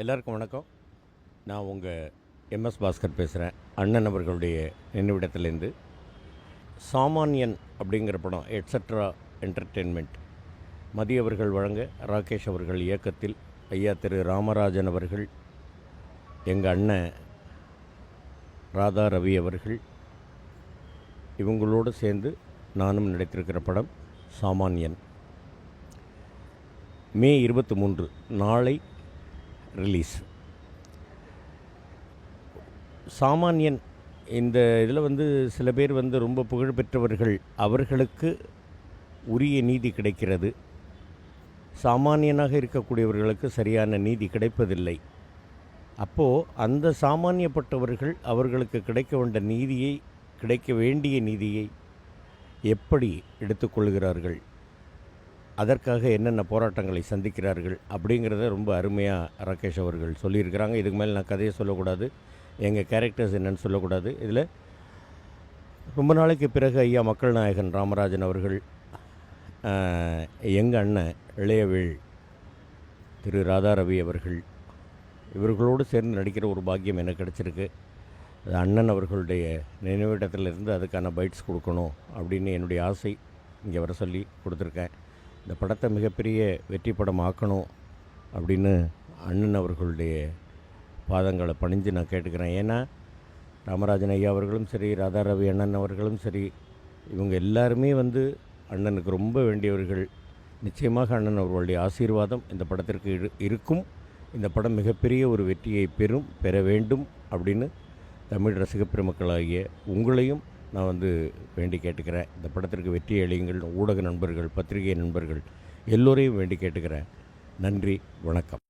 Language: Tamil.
எல்லாருக்கும் வணக்கம். நான் உங்கள் எம்எஸ் பாஸ்கர் பேசுகிறேன் அண்ணன் அவர்களுடைய நினைவிடத்திலேருந்து. சாமானியன் அப்படிங்கிற படம் எட்ஸட்ரா என்டர்டெயின்மெண்ட் மதியவர்கள் வழங்க ராகேஷ் அவர்கள் இயக்கத்தில் ஐயா திரு ராமராஜன் அவர்கள் எங்கள் அண்ணன் ராதா ரவி அவர்கள் இவங்களோடு சேர்ந்து நானும் நடித்திருக்கிற படம் சாமானியன். மே இருபத்தி மூன்று நாளை ரிலீஸ் சாமானியன் இந்த இதில் வந்து சில பேர் வந்து ரொம்ப புகழ்பெற்றவர்கள் அவர்களுக்கு உரிய நீதி கிடைக்கிறது. சாமானியனாக இருக்கக்கூடியவர்களுக்கு சரியான நீதி கிடைப்பதில்லை. அப்போது அந்த சாமானியப்பட்டவர்கள் அவர்களுக்கு கிடைக்க வேண்ட நீதியை கிடைக்க வேண்டிய நீதியை எப்படி எடுத்துக்கொள்கிறார்கள் அதற்காக என்னென்ன போராட்டங்களை சந்திக்கிறார்கள் அப்படிங்கிறத ரொம்ப அருமையாக ராகேஷ் அவர்கள் சொல்லியிருக்கிறாங்க. இதுக்கு மேலே நான் கதையை சொல்லக்கூடாது. எங்கள் கேரக்டர்ஸ் என்னன்னு சொல்லக்கூடாது. இதில் ரொம்ப நாளைக்கு பிறகு ஐயா மக்கள் நாயகன் ராமராஜன் அவர்கள் எங்கள் அண்ணன் இளையவேள் திரு ராதாரவி அவர்கள் இவர்களோடு சேர்ந்து நடிக்கிற ஒரு பாக்கியம் எனக்கு கிடச்சிருக்கு. அது அண்ணன் அவர்களுடைய நினைவிடத்திலிருந்து அதுக்கான பைட்ஸ் கொடுக்கணும் அப்படின்னு என்னுடைய ஆசை இங்கே வர சொல்லி கொடுத்துருக்கேன். இந்த படத்தை மிகப்பெரிய வெற்றி படம் ஆக்கணும் அப்படின்னு அண்ணன் அவர்களுடைய பாதங்களை பணிஞ்சு நான் கேட்டுக்கிறேன். ஏன்னா ராமராஜன் ஐயா அவர்களும் சரி ராதா ரவி அண்ணன் அவர்களும் சரி இவங்க எல்லாருமே வந்து அண்ணனுக்கு ரொம்ப வேண்டியவர்கள். நிச்சயமாக அண்ணன் அவர்களுடைய ஆசீர்வாதம் இந்த படத்திற்கு இரு இருக்கும். இந்த படம் மிகப்பெரிய ஒரு வெற்றியை பெறும் பெற வேண்டும் அப்படின்னு தமிழ் ரசிகப் பெருமக்களாகிய உங்களையும் நான் வந்து வேண்டி கேட்டுக்கிறேன். இந்த படத்திற்கு வெற்றி அளியுங்கள். ஊடக நண்பர்கள் பத்திரிகை நண்பர்கள் எல்லோரையும் வேண்டி கேட்டுக்கிறேன். நன்றி வணக்கம்.